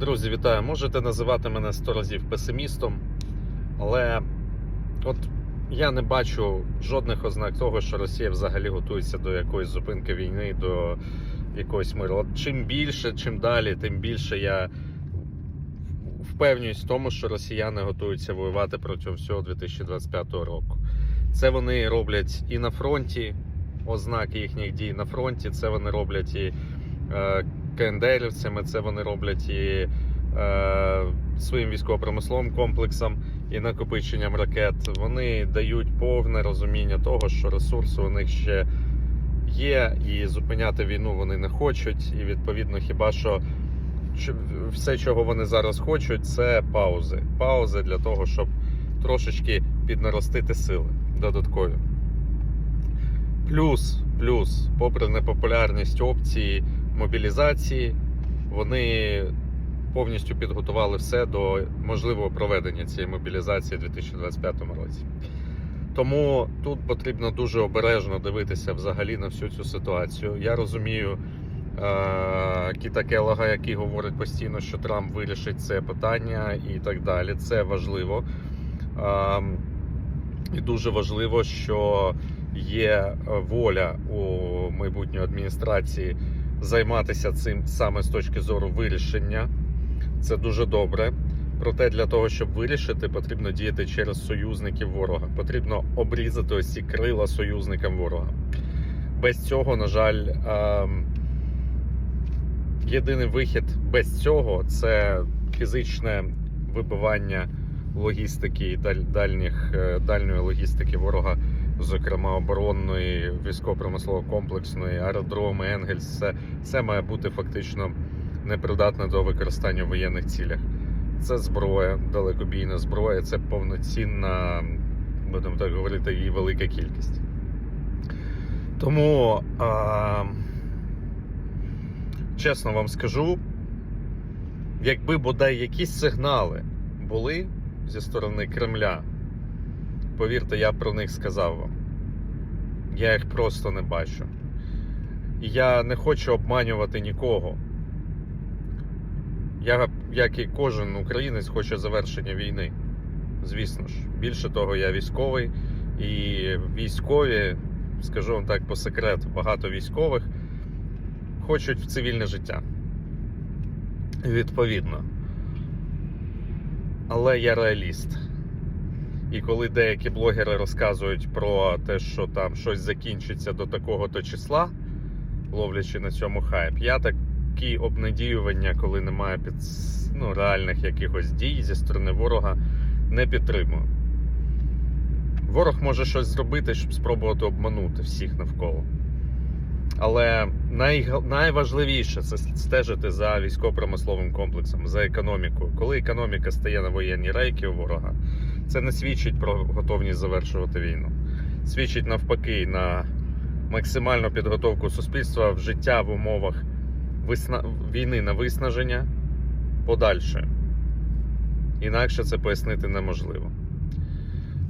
Друзі, вітаю! Можете називати мене 100 разів песимістом, але от я не бачу жодних ознак того, що Росія взагалі готується до якоїсь зупинки війни, до якогось миру. От чим більше, чим далі, тим більше я впевнююсь в тому, що росіяни готуються воювати протягом всього 2025 року. Це вони роблять і на фронті, ознаки їхніх дій на фронті, це вони роблять і КНДРівцями, це вони роблять і е, своїм військово-промисловим комплексом і накопиченням ракет. Вони дають повне розуміння того, що ресурси у них ще є, і зупиняти війну вони не хочуть. І відповідно, хіба що- все, чого вони зараз хочуть, це паузи. Паузи для того, щоб трошечки піднаростити сили додаткові. Плюс, плюс, попри непопулярність опції мобілізації, вони повністю підготували все до можливого проведення цієї мобілізації у 2025 році. Тому тут потрібно дуже обережно дивитися взагалі на всю цю ситуацію. Я розумію е- Кіта Келлога, який говорить постійно, що Трамп вирішить це питання і так далі. Це важливо. Е- і дуже важливо, що є воля у майбутньої адміністрації займатися цим саме з точки зору вирішення. Це дуже добре. Проте для того, щоб вирішити, потрібно діяти через союзників ворога. Потрібно обрізати ось ці крила союзникам ворога. Без цього, на жаль, ем, єдиний вихід без цього це фізичне вибивання логістики і даль- дальніх, е, дальньої логістики ворога, зокрема оборонної, військово-промислово комплексної, аеродроми, Енгельс. Це, це має бути фактично непридатне до використання в воєнних цілях. Це зброя, далекобійна зброя, це повноцінна, будемо так говорити, її велика кількість. Тому, а, чесно вам скажу, якби бодай якісь сигнали були зі сторони Кремля, повірте, я про них сказав вам. Я їх просто не бачу. І я не хочу обманювати нікого. Я, як і кожен українець, хоче завершення війни. Звісно ж. Більше того, я військовий, і військові, скажу вам так по секрету, багато військових хочуть в цивільне життя. Відповідно. Але я реаліст. І коли деякі блогери розказують про те, що там щось закінчиться до такого-то числа, ловлячи на цьому хайп, я такі обнадіювання, коли немає під, ну, реальних якихось дій зі сторони ворога, не підтримую. Ворог може щось зробити, щоб спробувати обманути всіх навколо. Але най, найважливіше це стежити за військово-промисловим комплексом, за економікою. Коли економіка стає на воєнні рейки у ворога, це не свідчить про готовність завершувати війну. Свідчить навпаки на максимальну підготовку суспільства в життя в умовах висна... війни на виснаження подальше. Інакше це пояснити неможливо.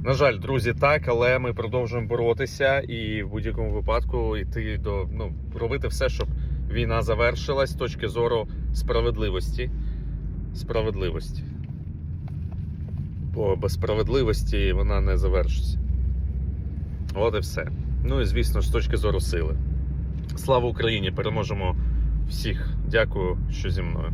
На жаль, друзі, так, але ми продовжуємо боротися і в будь-якому випадку йти до ну, робити все, щоб війна завершилась з точки зору справедливості. Справедливості. Бо без справедливості вона не завершиться. От і все. Ну і звісно з точки зору сили. Слава Україні! Переможемо всіх. Дякую, що зі мною.